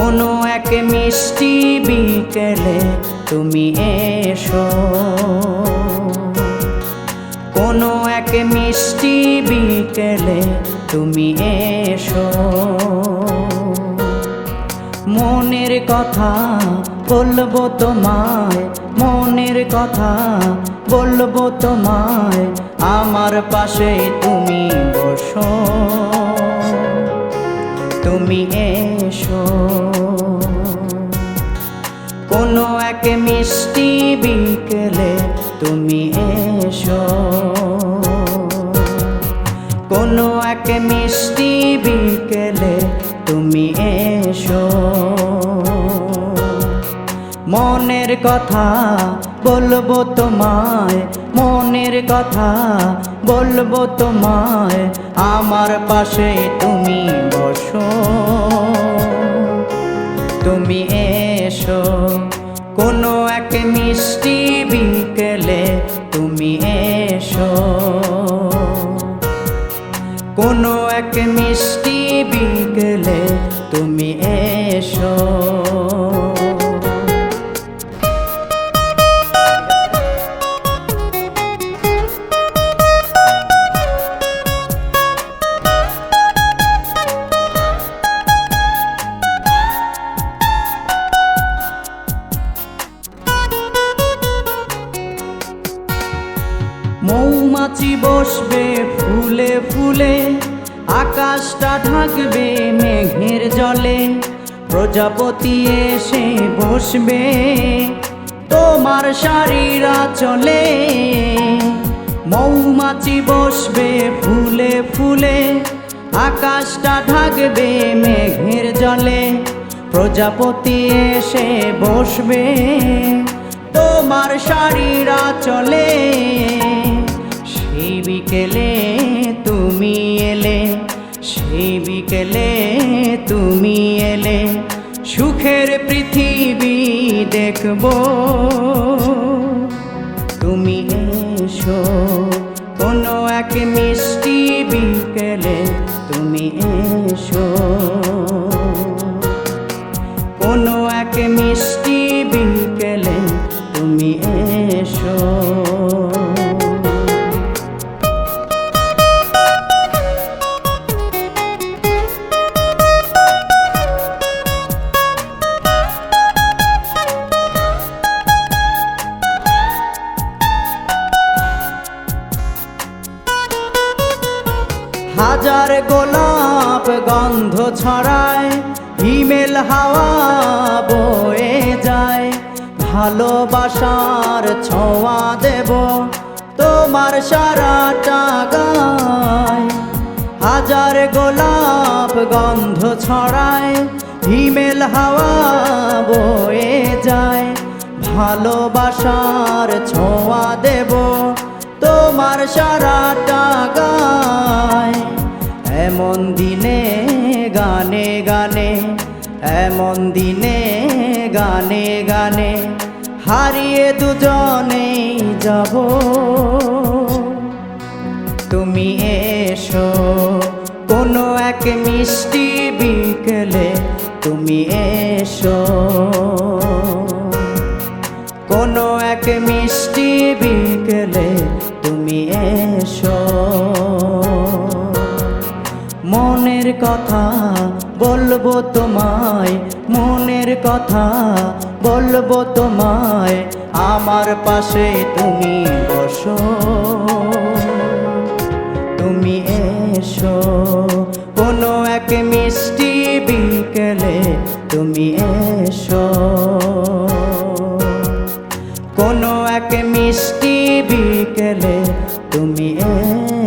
কোনো এক মিষ্টি বিকেলে তুমি এসো। কোনো এক মিষ্টি বিকেলে তুমি এসো। মনের কথা বলব তোমায়, মনের কথা বলব তোমায়, আমার পাশে তুমি বসো। তুমি এসো। এক মিষ্টি বিকেলে তুমি এসো। কোনো এক মিষ্টি বিকেলে তুমি এসো। মনের কথা বলব তোমায়, মনের কথা বলব তোমায়, আমার পাশে তুমি বসো। মিষ্টি বিকেলে তুমি এসো। কোনো এক মিষ্টি বিকেলে তুমি এসো। মৌমাছি বসবে ফুলে ফুলে, আকাশটা ঢাকবে মেঘের জলে, প্রজাপতি এসে বসবে, তোমার শাড়িরা চলে মৌমাছি বসবে ফুলে ফুলে, আকাশটা ঢাকবে মেঘের জলে, প্রজাপতি এসে বসবে, তোমার শাড়িরা চলে সুখের পৃথিবী দেখব। তুমি এসো কোনো এক মিষ্টি বিকেলে তুমি এসো। কোনো এক মিষ্টি হাজার গোলাপ গন্ধ ছড়ায়, হিমেল হাওয়া বয়ে যায়। ভালোবাসার ছোঁয়া দেব, তোমার সারাটা গায়। হাজার গোলাপ গন্ধ ছড়ায়, হিমেল হাওয়া বয়ে যায়। ভালোবাসার ছোঁয়া দেব, তোমার সারাটা এমন দিনে গানে গানে হারিয়ে দুজনেই যাব। তুমি এসো, কোনো এক মিষ্টি বিকেলে তুমি এসো। কোনো এক মিষ্টি বিকেলে তুমি এসো। মনের কথা বলব তোমায় মনের কথা বলব তোমায়, আমার পাশে তুমি বসো। তুমি এসো, কোনো এক মিষ্টি বিকেলে তুমি এসো। কোনো এক মিষ্টি বিকেলে তুমি এসো।